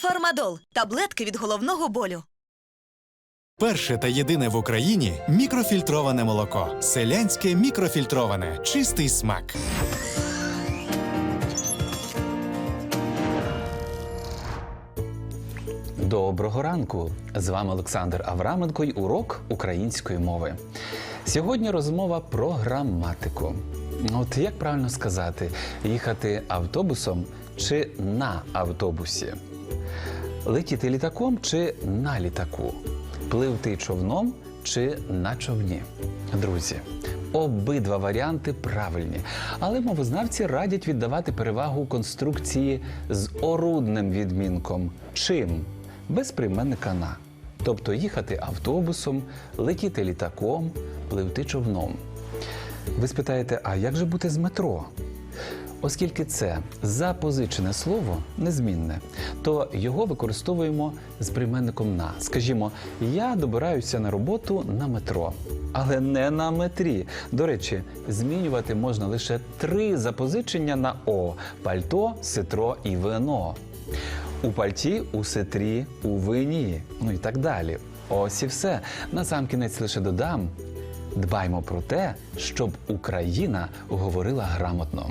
Фармадол таблетки від головного болю. Перше та єдине в Україні мікрофільтроване молоко. Селянське мікрофільтроване. Чистий смак. Доброго ранку! З вами Олександр Авраменко й урок української мови. Сьогодні розмова про граматику. От як правильно сказати, їхати автобусом чи на автобусі? Летіти літаком чи на літаку? Пливти човном чи на човні? Друзі, обидва варіанти правильні, але мовознавці радять віддавати перевагу конструкції з орудним відмінком чим без прийменника на. Тобто їхати автобусом, летіти літаком, пливти човном. Ви спитаєте, а як же бути з метро? Оскільки це запозичене слово незмінне, то його використовуємо з прийменником на. Скажімо, я добираюся на роботу на метро, але не на метрі. До речі, змінювати можна лише три запозичення на о: пальто, ситро і вино. У пальті, у ситрі, у вині, ну і так далі. Ось і все. Насамкінець лише додам. Дбаймо про те, щоб Україна говорила грамотно.